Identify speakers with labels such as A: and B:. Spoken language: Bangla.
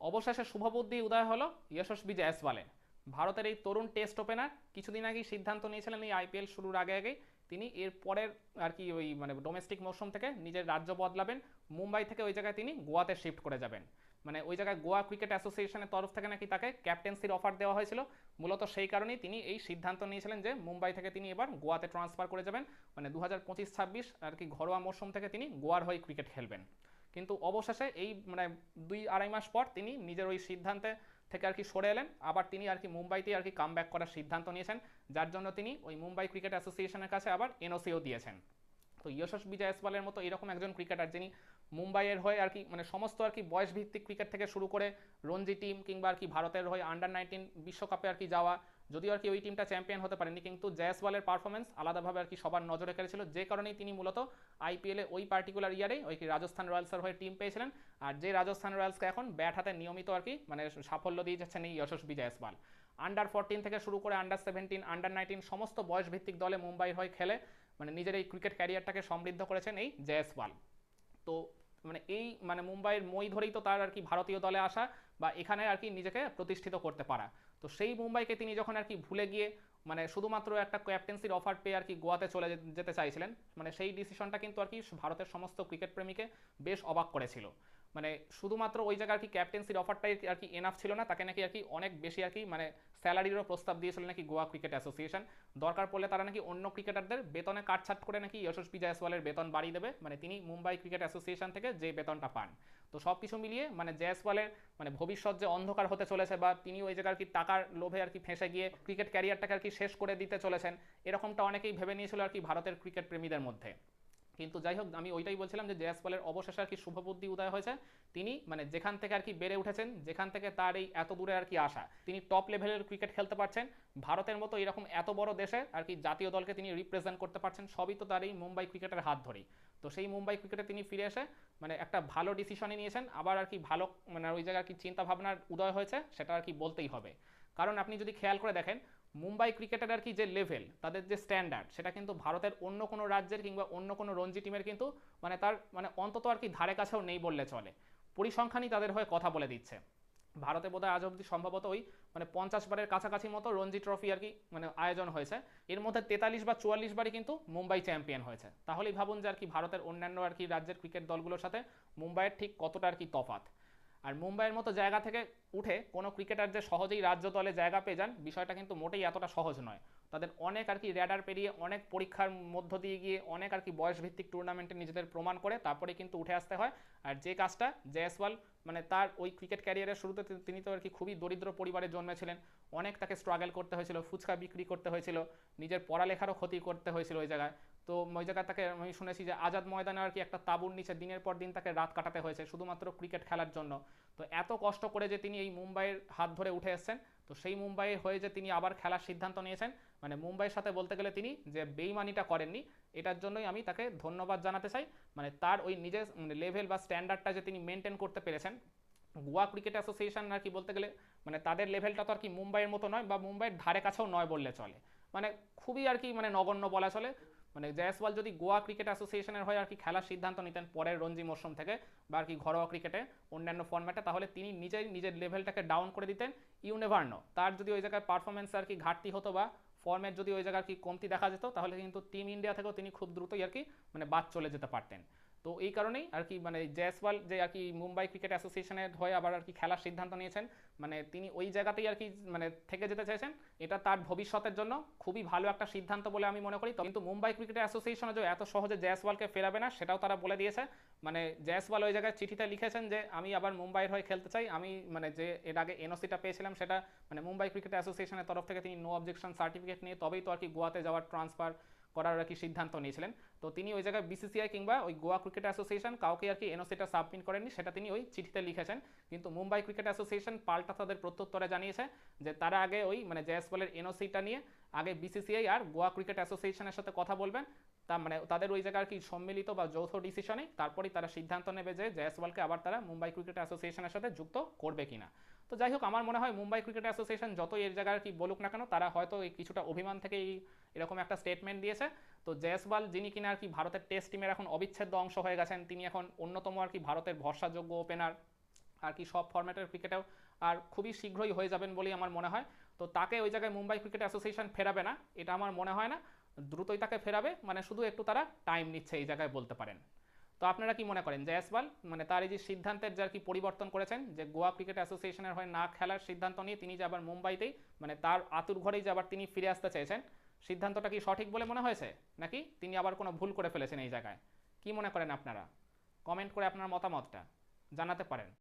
A: অবশেষে শুভবুদ্ধি উদয় হলো যশস্বী জয়সওয়ালের ভারতের এই তরুণ টেস্ট ওপেনার কিছুদিন আগেই সিদ্ধান্ত নিয়েছিলেন এই আইপিএল শুরুর আগে আগেই। তিনি এর পরের আর কি ওই মানে ডোমেস্টিক মৌসুম থেকে নিজের রাজ্য বদলাবেন। মুম্বাই থেকে ওই জায়গায় তিনি গোয়াতে শিফট করে যাবেন। মানে ওই জায়গায় গোয়া ক্রিকেট অ্যাসোসিয়েশনের তরফ থেকে নাকি তাকে ক্যাপ্টেন্সির অফার দেওয়া হয়েছিল। মূলত সেই কারণেই তিনি এই সিদ্ধান্ত নিয়েছিলেন যে মুম্বাই থেকে তিনি এবার গোয়াতে ট্রান্সফার করে যাবেন। মানে দু হাজার আর কি ঘরোয়া মৌসুম থেকে তিনি গোয়ার হয়ে ক্রিকেট খেলবেন। কিন্তু অবশেষে এই মানে দুই আড়াই মাস পর তিনি নিজের ওই সিদ্ধান্তে থেকে আর কি সরে এলেন। আবার তিনি আর কি মুম্বাইতেই আর কি কাম করার সিদ্ধান্ত নিয়েছেন, যার জন্য তিনি ওই মুম্বাই ক্রিকেট অ্যাসোসিয়েশনের কাছে আবার এনওসিও দিয়েছেন। তো যশস্বী জয়সওয়ালের মতো এরকম একজন ক্রিকেটার যিনি মুম্বাইয়ের হয়ে আর কি মানে সমস্ত আর কি বয়স ভিত্তিক ক্রিকেট থেকে শুরু করে রঞ্জি টিম কিংবা আর কি ভারতের হয়ে আন্ডার নাইনটিন বিশ্বকাপে আর কি যাওয়া যদিও আর কি ওই টিমটা চ্যাম্পিয়ন হতে পারেনি, কিন্তু জয়সওয়ালের পারফরমেন্স আলাদাভাবে আর কি সবার নজরে কেড়েছিল। যে কারণেই তিনি মূলত আইপিএলে ওই পার্টিকুলার ইয়ারে ওই কি রাজস্থান রয়্যালসের হয়ে টিম পেয়েছিলেন। আর যে রাজস্থান রয়্যালসকে এখন ব্যাট হাতে নিয়মিত আর কি মানে সাফল্য দিয়ে যাচ্ছেন এই যশস্বী জয়সওয়াল আন্ডার ফোরটিন থেকে শুরু করে আন্ডার সেভেন্টিন আন্ডার নাইনটিন সমস্ত বয়স ভিত্তিক দলে মুম্বাইয়ের হয়ে খেলে মানে নিজের এই ক্রিকেট ক্যারিয়ারটাকে সমৃদ্ধ করেছেন এই জয়সওয়াল তো মানে এই মানে মুম্বাইয়ের মই ধরেই তো তার আর কি ভারতীয় দলে আসা বা এখানে আর কি নিজেকে প্রতিষ্ঠিত করতে পারা। তো সেই মুম্বাইকে তিনি যখন আর কি ভুলে গিয়ে মানে শুধুমাত্র একটা ক্যাপ্টেন্সির অফার পেয়ে আর কি গোয়াতে চলে যেতে চাইছিলেন মানে সেই ডিসিশনটা কিন্তু আর কি ভারতের সমস্ত ক্রিকেট প্রেমীকে বেশ অবাক করেছিল। মানে শুধুমাত্র ওই জায়গায় আর কি ক্যাপ্টেন্সির অফারটাই আর কি এনাফ ছিল না, তাকে নাকি আর কি অনেক বেশি আর কি মানে স্যালারিরও প্রস্তাব দিয়েছিল নাকি গোয়া ক্রিকেট অ্যাসোসিয়েশন দরকার পড়লে তারা নাকি অন্য ক্রিকেটারদের বেতনে কাটছাট করে নাকি যশস্বী জয়সওয়ালের বেতন বাড়িয়ে দেবে। মানে তিনি মুম্বাই ক্রিকেট অ্যাসোসিয়েশন থেকে যে বেতনটা পান। তো সব কিছু মিলিয়ে মানে জয়সওয়ালের মানে ভবিষ্যৎ যে অন্ধকার হতে চলেছে বা তিনি ওই জায়গায় কি টাকার লোভে আর কি ফেঁসে গিয়ে ক্রিকেট ক্যারিয়ারটাকে আর কি শেষ করে দিতে চলেছেন, এরকমটা অনেকেই ভেবে নিয়েছিল আর কি ভারতের ক্রিকেট প্রেমীদের মধ্যে। কিন্তু যাই হোক আমি ওইটাই বলছিলাম যে জয়াসপালের অবশেষে আর কি শুভবুদ্ধি উদয় হয়েছে। তিনি মানে যেখান থেকে আর কি বেড়ে উঠেছেন, যেখান থেকে তার এই এত দূরে আর কি আসা, তিনি টপ লেভেলের ক্রিকেট খেলতে পারছেন। ভারতের মতো এরকম এত বড় দেশে আর কি জাতীয় দলকে তিনি রিপ্রেজেন্ট করতে পারছেন, সবই তো তার এই মুম্বাই ক্রিকেটের হাত ধরেই। তো সেই মুম্বাই ক্রিকেটে তিনি ফিরে এসে মানে একটা ভালো ডিসিশনই নিয়েছেন। আবার আর কি ভালো মানে ওই জায়গায় আর কি চিন্তা ভাবনার উদয় হয়েছে, সেটা আর কি বলতেই হবে। কারণ আপনি যদি খেয়াল করে দেখেন মুম্বাই ক্রিকেটের আর কি যে লেভেল তাদের যে স্ট্যান্ডার্ড সেটা কিন্তু ভারতের অন্য কোনো রাজ্যের কিংবা অন্য কোনো রঞ্জি টিমের কিন্তু মানে তার মানে অন্তত আর কি ধারে কাছেও নেই বললে চলে। পরিসংখ্যানই তাদের হয়ে কথা বলে দিচ্ছে। ভারতে বোধহয় আজ অবধি সম্ভবত ওই মানে পঞ্চাশ বারের কাছাকাছি মতো রঞ্জি ট্রফি আর কি মানে আয়োজন হয়েছে। এর মধ্যে তেতাল্লিশ বা চুয়াল্লিশ বারই কিন্তু মুম্বাই চ্যাম্পিয়ন হয়েছে। তাহলেই ভাবুন যে আর কি ভারতের অন্যান্য আর কি রাজ্যের ক্রিকেট দলগুলোর সাথে মুম্বাইয়ের ঠিক কতটা আর কি তফাত আর মুম্বাইয়ের মতো জায়গা থেকে উঠে কোনো ক্রিকেটার যে সহজেই রাজ্য দলে জায়গা পেয়ে যান, বিষয়টা কিন্তু মোটেই এতটা সহজ নয়। তাদের অনেক আর কি র্যাডার পেরিয়ে অনেক পরীক্ষার মধ্য দিয়ে গিয়ে অনেক আর কি বয়সভিত্তিক টুর্নামেন্টে নিজেদের প্রমাণ করে তারপরে কিন্তু উঠে আসতে হয়। আর যে কাজটা জয়সওয়াল মানে তার ওই ক্রিকেট ক্যারিয়ারের শুরুতে তিনি তো আর কি খুবই দরিদ্র পরিবারে জন্মেছিলেন। অনেক তাকে স্ট্রাগল করতে হয়েছিল, ফুচকা বিক্রি করতে হয়েছিল, নিজের পড়ালেখারও ক্ষতি করতে হয়েছিল ওই জায়গায়। তো ওই জায়গায় তাকে আমি শুনেছি যে আজাদ ময়দানে আর কি একটা তাঁবুর নিচে দিনের পর দিন তাকে রাত কাটাতে হয়েছে, শুধুমাত্র ক্রিকেট খেলার জন্য। তো এত কষ্ট করে যে তিনি এই মুম্বাইয়ের হাত ধরে উঠে এসছেন, তো সেই মুম্বাইয়ে হয়ে যে তিনি আবার খেলার সিদ্ধান্ত নিয়েছেন মানে মুম্বাইয়ের সাথে বলতে গেলে তিনি যে বেইমানিটা করেননি, এটার জন্যই আমি তাকে ধন্যবাদ জানাতে চাই। মানে তার ওই নিজের লেভেল বা স্ট্যান্ডার্ডটা যে তিনি মেনটেন করতে পেরেছেন, গোয়া ক্রিকেট অ্যাসোসিয়েশন আর কি বলতে গেলে মানে তাদের লেভেলটা তো আর কি মুম্বাইয়ের মতো নয় বা মুম্বাইয়ের ধারে কাছেও নয় বললে চলে। মানে খুবই আর কি মানে নগণ্য বলা চলে। মানে জয়সওয়াল যদি গোয়া ক্রিকেট অ্যাসোসিয়েশনের হয় আর কি খেলার সিদ্ধান্ত নিতেন পরের রঞ্জি মরশুম থেকে বা আর কি ঘরোয়া ক্রিকেটে অন্যান্য ফর্ম্যাটে তাহলে তিনি নিজেই নিজের লেভেলটাকে ডাউন করে দিতেন ইউনেভার্ন তার যদি ওই জায়গায় পারফরমেন্স আর কি ঘাটতি হতো বা ফর্মের যদি ওই জায়গায় আর কি কমতি দেখা যেত, তাহলে কিন্তু টিম ইন্ডিয়া থেকেও তিনি খুব দ্রুতই আর কি মানে বাদ চলে যেতে পারতেন। তো এই কারণেই আর কি মানে জয়সওয়াল যে আর কি মুম্বাই ক্রিকেট অ্যাসোসিয়েশনের হয়ে আবার আর কি খেলার সিদ্ধান্ত নিয়েছেন মানে তিনি ওই জায়গাতেই আর কি মানে থেকে যেতে চাইছেন এটা তার ভবিষ্যতের জন্য খুবই ভালো একটা সিদ্ধান্ত বলে আমি মনে করি। কিন্তু মুম্বাই ক্রিকেট অ্যাসোসিয়েশনও যে এত সহজে জয়সওয়ালকে ফেরাবে না, সেটাও তারা বলে দিয়েছে। মানে জয়সওয়াল ওই জায়গায় চিঠিতে লিখেছেন যে, আমি আবার মুম্বাইয়ের হয়ে খেলতে চাই। আমি মানে যে এর আগে এনওসিটা পেয়েছিলাম, সেটা মানে মুম্বাই ক্রিকেট অ্যাসোসিয়েশনের তরফ থেকে তিনি নো অবজেকশন সার্টিফিকেট নিয়ে তবেই তো আর কি গোয়াতে যাওয়ার ট্রান্সফার করার আর কি সিদ্ধান্ত নিয়েছিলেন। তো তিনি ওই জায়গায় বিসিসিআই কিংবা ওই গোয়া ক্রিকেট অ্যাসোসিয়েশন কাউকে আর কি এনওসিটা সাবমিট করেননি, সেটা তিনি ওই চিঠিতে লিখেছেন। কিন্তু মুম্বাই ক্রিকেট অ্যাসোসিয়েশন পাল্টা তাদের প্রত্যুত্তরে জানিয়েছে যে তারা আগে ওই মানে জয়সওয়ালের এনওসিটা নিয়ে আগে বিসিসিআই আর গোয়া ক্রিকেট অ্যাসোসিয়েশনের সাথে কথা বলবেন। তা মানে তাদের ওই জায়গায় আর কি সম্মিলিত বা যৌথ ডিসিশনে তারপরেই তারা সিদ্ধান্ত নেবে যে জয়সওয়ালকে আবার তারা মুম্বাই ক্রিকেট অ্যাসোসিয়েশনের সাথে যুক্ত করবে কিনা। তো যাই হোক, আমার মনে হয় মুম্বাই ক্রিকেট অ্যাসোসিয়েশন যত এর জায়গায় কি বলুক না কেন, তারা হয়তো কিছুটা অভিমান থেকে এই এরকম একটা স্টেটমেন্ট দিয়েছে। তো জয়সওয়াল যিনি কিনা আর কি ভারতের টেস্ট টিমের এখন অবিচ্ছেদ্য অংশ হয়ে গেছেন, তিনি এখন অন্যতম আর কি ভারতের ভরসাযোগ্য ওপেনার আর কি সব ফরম্যাটের ক্রিকেটেও আর খুবই শীঘ্রই হয়ে যাবেন বলেই আমার মনে হয়। তো তাকে ওই জায়গায় মুম্বাই ক্রিকেট অ্যাসোসিয়েশন ফেরাবে না, এটা আমার মনে হয় না। দ্রুতই তাকে ফেরাবে মানে শুধু একটু তারা টাইম নিচ্ছে এই জায়গায় বলতে পারেন। তো আপনারা কি মনে করেন জয়সওয়াল মানে তার এই যে সিদ্ধান্তের যে আর কি পরিবর্তন করেছেন, যে গোয়া ক্রিকেট অ্যাসোসিয়েশনের হয়ে না খেলার সিদ্ধান্ত নিয়ে তিনি যে আবার মুম্বাইতেই মানে তার আতুর ঘরেই যে আবার তিনি ফিরে আসতে চেয়েছেন, সিদ্ধান্তটা কি সঠিক বলে মনে হয়েছে? নাকি তিনি আবার কোনো ভুল করে ফেলেছেন এই জায়গায়? কি মনে করেন আপনারা? কমেন্ট করে আপনার মতামতটা জানাতে পারেন।